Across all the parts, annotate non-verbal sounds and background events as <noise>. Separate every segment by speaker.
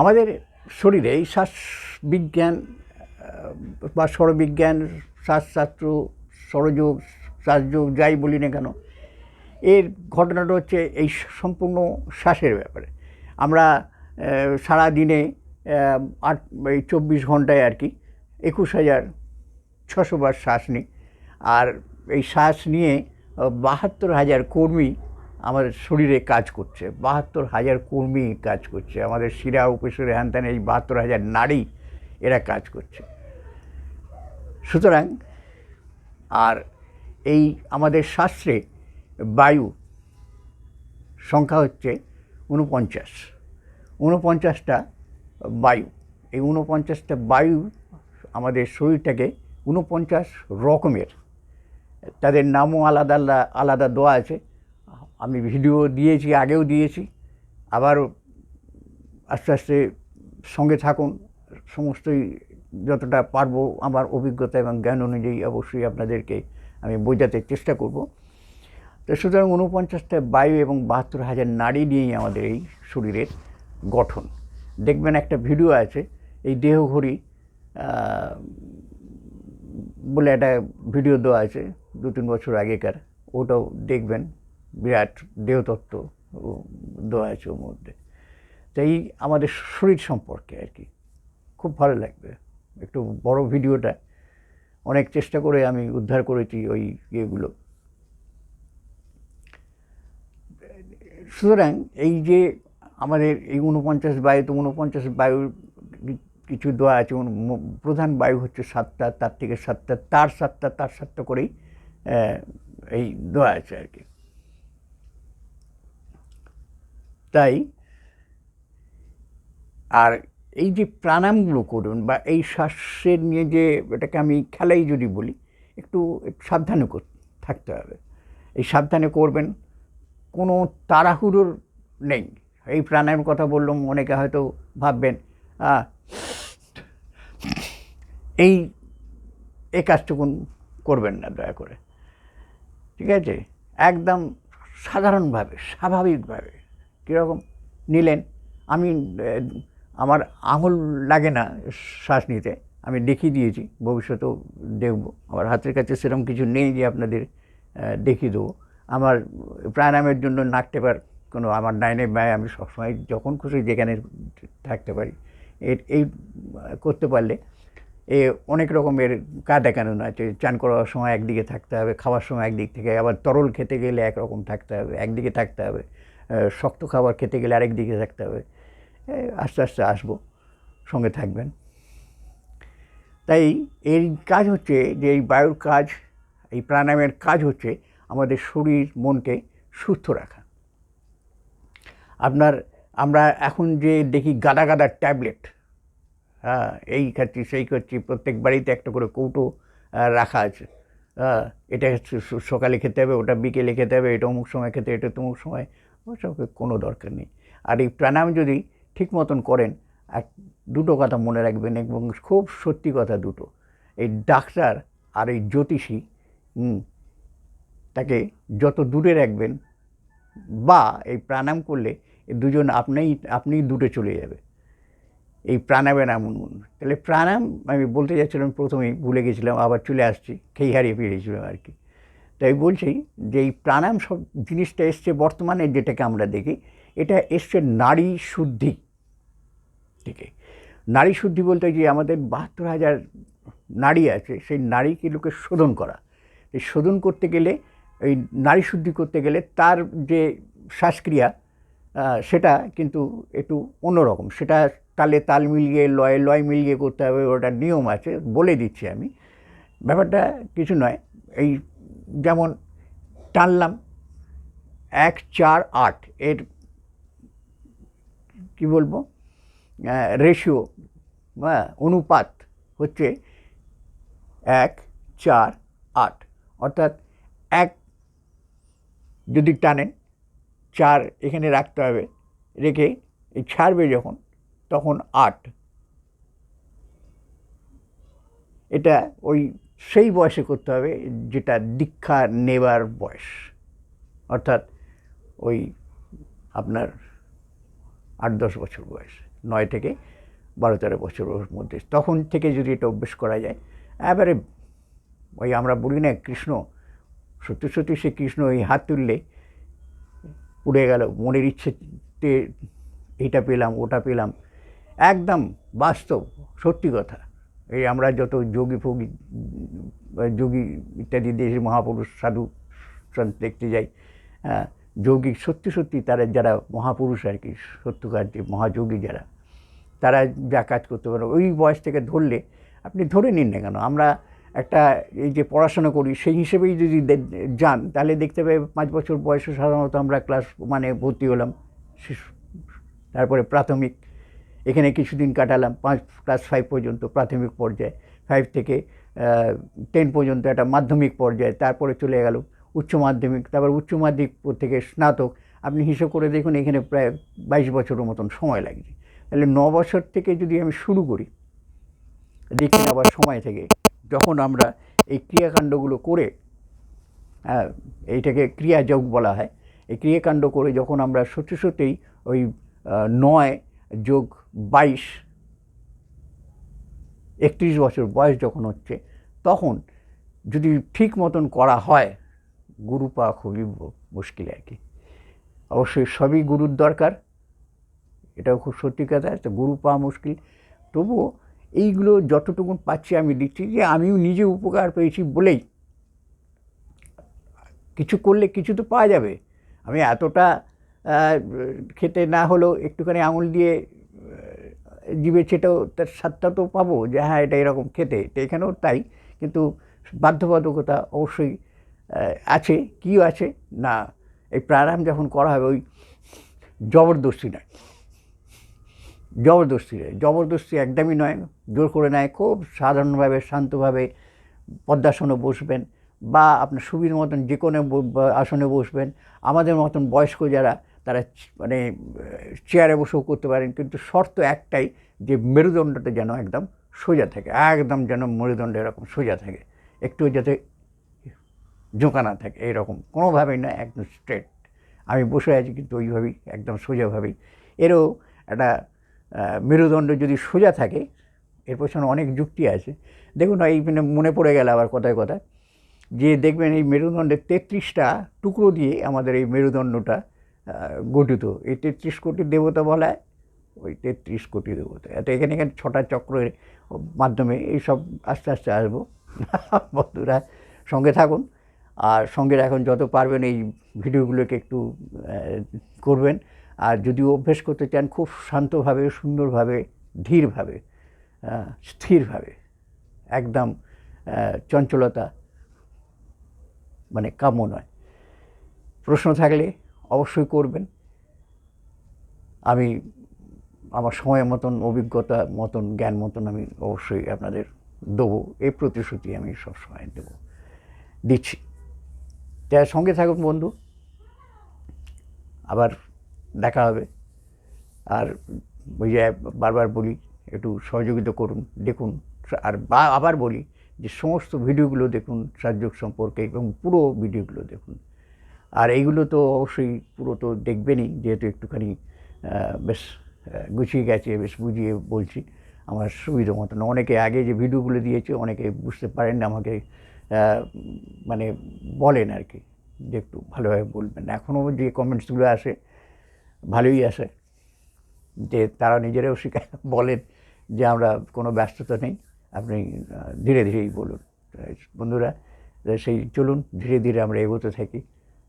Speaker 1: আমাদের শরীরে এই শ্বাসবিজ্ঞান আহ, বা স্বরবিজ্ঞান শ্বাসশাস্ত্র স্বরযোগ শ্বাসযোগ যাই বলি না কেন এর ঘটনাটা হচ্ছে এই সম্পূর্ণ শ্বাসের ব্যাপারে। আমরা সারা দিনে আট এই চব্বিশ ঘন্টায় আর কি একুশ হাজার ছশো বার শ্বাস নিই। আর এই শ্বাস নিয়ে বাহাত্তর হাজার কর্মী আমাদের শরীরে কাজ করছে, বাহাত্তর হাজার কর্মী কাজ করছে, আমাদের শিরা উপশিরা হ্যান এই বাহাত্তর হাজার নারী এরা কাজ করছে। সুতরাং, আর এই আমাদের শাস্ত্রে বায়ু সংখ্যা হচ্ছে উনপঞ্চাশ উনপঞ্চাশটা বায়ু, এই উনপঞ্চাশটা বায়ু আমাদের শরীরটাকে উনপঞ্চাশ রকমের, তাদের নামও আলাদা আলাদা আলাদা দেওয়া আছে। আমি ভিডিও দিয়েছি, আগেও দিয়েছি। আবার আস্তে আস্তে সঙ্গে থাকুন, সমস্তই যতটা পারব আমার অভিজ্ঞতা এবং জ্ঞান অনুযায়ী অবশ্যই আপনাদেরকে আমি বোঝাতে চেষ্টা করব। তো সুতরাং উনপঞ্চাশটা বায়ু এবং বাহাত্তর হাজার নারী নিয়েই আমাদের এই শরীরের গঠন। দেখবেন একটা ভিডিও আছে, এই দেহঘড়ি বলে একটা ভিডিও দেওয়া আছে দু তিন বছর আগেকার, ওটাও দেখবেন। বিরাট দেহতত্ত্ব দেওয়া আছে ওর মধ্যে তাই আমাদের শরীর সম্পর্কে আর কি। খুব ভালো লাগবে। একটু বড় ভিডিওটা অনেক চেষ্টা করে আমি উদ্ধার করেছি ওই ইয়েগুলো। সুতরাং এই যে আমাদের এই উনপঞ্চাশ বায়ু, তো উনপঞ্চাশ বায়ুর কিছু দোয়া আছে প্রধান বায়ু হচ্ছে সাতটা, তার থেকে সাতটা, তার সাতটা তার সাতটা করেই এই দোয়া আছে আর কি। তাই আর এই যে প্রাণায়ামগুলো করুন বা এই শ্বাসের নিয়ে যে এটাকে আমি খেলাই যদি বলি, একটু সাবধানে থাকতে হবে। এই সাবধানে করবেন, কোনো তাড়াহুড়োর নেই। এই প্রাণায়ামের কথা বললাম, অনেকে হয়তো ভাববেন এই এই কাজটুকুন করবেন না দয়া করে। ঠিক আছে? একদম সাধারণভাবে, স্বাভাবিকভাবে। কীরকম নিলেন? আমি আমার আঙুল লাগে না শ্বাস নিতে। আমি দেখিয়ে দিয়েছি, ভবিষ্যতেও দেখব। আমার হাতের কাছে সেরকম কিছু নেই যে আপনাদের দেখিয়ে দেবো। আমার প্রাণায়ামের জন্য নাক টেপার কোনো আমার ডাইনে ব্যয় আমি সবসময় যখন খুশি যেখানে থাকতে পারি। এই, করতে পারলে এ, অনেক রকমের কায়দা কানুন আছে। চান করার সময় একদিকে থাকতে হবে, খাওয়ার সময় একদিক থেকে, আবার তরল খেতে গেলে একরকম থাকতে হবে, একদিকে থাকতে হবে। শক্ত খাবার খেতে গেলে আরেক দিকে থাকতে হবে। আস্তে আস্তে আসব, সঙ্গে থাকবেন। তাই এর কাজ হচ্ছে যে এই বায়ুর কাজ, এই প্রাণায়ামের কাজ হচ্ছে আমাদের শরীর, মনকে সুস্থ রাখা। আপনার, আমরা এখন যে দেখি গাদা গাদা ট্যাবলেট হ্যাঁ এই খাচ্ছি, সেই খাচ্ছি, প্রত্যেক বাড়িতে একটা করে কৌটো রাখা আছে। হ্যাঁ এটা সকালে খেতে হবে, ওটা বিকেলে খেতে হবে, এটা অমুক সময় খেতে এটা তমুক সময় ওসব কোনো দরকার নেই। আর এই প্রাণায়াম যদি ঠিক মতন করেন, এক দুটো কথা মনে রাখবেন এবং খুব সত্যি কথা দুটো। এই ডাক্তার আর এই জ্যোতিষী তাকে যত দূরে রাখবেন বা এই প্রাণায়াম করলে দুজন আপনিই আপনি দূরে চলে যাবে। এই প্রাণায়ামের এমন তাহলে প্রাণায়াম আমি বলতে যাচ্ছিলাম, প্রথমেই ভুলে গেছিলাম, আবার চলে আসছি, খেই হারিয়ে ফিরেছিলাম আর কি। তাই বলছি যে এই প্রাণায়াম সব জিনিসটা এসছে বর্তমানে যেটাকে আমরা দেখি, এটা এসছে নারী শুদ্ধি থেকে। নারী শুদ্ধি বলতে যে আমাদের বাহাত্তর হাজার নারী আছে, সেই নারীগুলোকে শোধন করা। এই শোধন করতে গেলে, এই নারী শুদ্ধি করতে গেলে তার যে শ্বাসক্রিয়া সেটা কিন্তু একটু অন্যরকম। সেটা তালে তাল মিলিয়ে, লয়ে লয় মিলিয়ে করতে হবে, ওটা নিয়ম আছে বলে দিচ্ছি আমি। ব্যাপারটা কিছু নয়, এই যেমন টানলাম এক, চার, আট, এর কি বলব? রেশিও হ্যাঁ অনুপাত হচ্ছে এক, চার, আট। অর্থাৎ এক যদি টানেন চার এখানে রাখতে হবে, রেখে এই ছাড়বে যখন, তখন আট। এটা ওই সেই বয়সে করতে হবে যেটা দীক্ষা নেবার বয়স। অর্থাৎ ওই আপনার আট দশ বছর বয়স, নয় থেকে বারো তেরো বছরের মধ্যে। তখন থেকে যদি এটা অভ্যেস করা যায়, এবারে ওই আমরা বলি না কৃষ্ণ, সত্যি সত্যি সে কৃষ্ণ ওই হাত তুললে উড়ে গেল, মনের ইচ্ছেতে এটা পেলাম, ওটা পেলাম। একদম বাস্তব, সত্যি কথা। এই আমরা যত যোগী ফোগী যোগী ইত্যাদি দেশের মহাপুরুষ সাধু দেখতে যাই হ্যাঁ, যোগী সত্যি সত্যি তারা যারা মহাপুরুষ আর কি সত্যকার যে মহাযোগী যারা তারা যা কাজ করতে পারে ওই বয়স থেকে ধরলে আপনি ধরে নিন না কেন আমরা একটা এই যে পড়াশোনা করি সেই হিসেবেই যদি যান তাহলে দেখতে পাই পাঁচ বছর বয়সে সাধারণত আমরা ক্লাস মানে ভর্তি হলাম তারপরে প্রাথমিক এখানে কিছুদিন কাটালাম, পাঁচ ক্লাস ফাইভ পর্যন্ত প্রাথমিক পর্যায়ে। ফাইভ থেকে টেন পর্যন্ত একটা মাধ্যমিক পর্যায়ে, তারপরে চলে গেল উচ্চ মাধ্যমিক, তারপর উচ্চ মাধ্যমিক থেকে স্নাতক। আপনি হিসেব করে দেখুন, এখানে প্রায় বাইশ বছরের মতন সময় লাগছে। তাহলে ন বছর থেকে যদি আমি শুরু করি, দেখি আবার সময় থেকে, যখন আমরা এই ক্রিয়াকাণ্ডগুলো করে হ্যাঁ এইটাকে ক্রিয়াযোগ বলা হয়, এই ক্রিয়াকাণ্ড করে যখন আমরা সত্যি সত্যিই ওই নয় যোগ বাইশ, একত্রিশ বছর বয়স যখন হচ্ছে, তখন যদি ঠিক মতন করা হয় গুরু পাওয়া খুবই মুশকিল আর কি। অবশ্যই সবই গুরুর দরকার, এটাও খুব সত্যি কথা, তো গুরু পাওয়া মুশকিল। তবুও এইগুলো যতটুকু পাচ্ছি আমি দিচ্ছি যে, আমিও নিজে উপকার পেয়েছি বলেই। কিছু করলে কিছু তো পাওয়া যাবে। আমি এতটা খেতে না হলেও একটুখানি আঙুল দিয়ে জিভে ছেটেও তার স্বাদটা তো পাবো যে হ্যাঁ এটা এরকম খেতে। তো এখানেও তাই। কিন্তু বাধ্যবাধকতা অবশ্যই আছে। কী আছে? না। এই প্রাণায়াম যখন করা হবে, ওই জবরদস্তি নয়। জবরদস্তি নয়। জবরদস্তি একদমই নয়। জোর করে নেয়। খুব সাধারণভাবে, শান্তভাবে পদ্মাসনে বসবেন বা আপনার সুবিধা মতন যে কোনো আসনে বসবেন। আমাদের মতন বয়স্ক যারা তারা মানে চেয়ারে বসেও করতে পারেন, কিন্তু শর্ত একটাই যে মেরুদণ্ডটা যেন একদম সোজা থাকে, একদম যেন মেরুদণ্ড এরকম সোজা থাকে, একটু যাতে ঝোঁকা না থাকে, এরকম কোনোভাবেই না, একদম স্ট্রেট আমি বসে আছি কিন্তু ওইভাবেই, একদম সোজাভাবেই। এরও একটা মেরুদণ্ড যদি সোজা থাকে এর পেছনে অনেক যুক্তি আছে। দেখুন এই মানে মনে পড়ে গেল আবার কথায় কথায়, যে দেখবেন এই মেরুদণ্ডের তেত্রিশটা টুকরো দিয়ে আমাদের এই মেরুদণ্ডটা গঠিত। এই তেত্রিশ কোটি দেবতা বলা হয়, ওই তেত্রিশ কোটি দেবতা। এত এখানে এখানে ছটা চক্রের মাধ্যমে এইসব আস্তে আস্তে আসব। <laughs> বন্ধুরা, সঙ্গে থাকুন। আর সঙ্গে এখন যত পারবেন এই ভিডিওগুলোকে একটু করবেন। আর যদি অভ্যেস করতে চান, খুব শান্তভাবে, সুন্দরভাবে, ধীরভাবে স্থিরভাবে, একদম চঞ্চলতা মানে কাম্য নয়। প্রশ্ন থাকলে অবশ্যই করবেন। আমি আমার সময় মতন, অভিজ্ঞতা মতন, জ্ঞান মতন আমি অবশ্যই আপনাদের দেবো। এই প্রতিশ্রুতি আমি সবসময় দেবো। দিচ্ছি। তার সঙ্গে থাকুন বন্ধু। আবার দেখা হবে। আর ওই যে বারবার বলি, একটু সহযোগিতা করুন, দেখুন, আর আবার বলি যে সমস্ত ভিডিওগুলো দেখুন, সাহায্য সম্পর্কে এবং পুরো ভিডিওগুলো দেখুন। আর এইগুলো তো অবশ্যই পুরো তো দেখবেনই, যেহেতু একটুখানি বেশ গুছিয়ে গেছে, বেশ বুঝিয়ে বলছি। আমার সুবিধা মতন অনেকে আগে যে ভিডিওগুলো দিয়েছে, অনেকে বুঝতে পারেন না, আমাকে মানে বলেন আর কি, যে একটু ভালোভাবে বলবেন। এখনও যে কমেন্টসগুলো আসে, ভালোই আসে, যে তারা নিজেরাও স্বীকার বলেন যে আমরা কোনো ব্যস্ততা নেই। আপনি ধীরে ধীরেই বলুন। বন্ধুরা, সেই চলুন, ধীরে ধীরে আমরা এগোতে থাকি।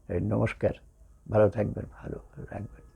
Speaker 1: নমস্কার। ভালো থাকবেন ভালো রাখবেন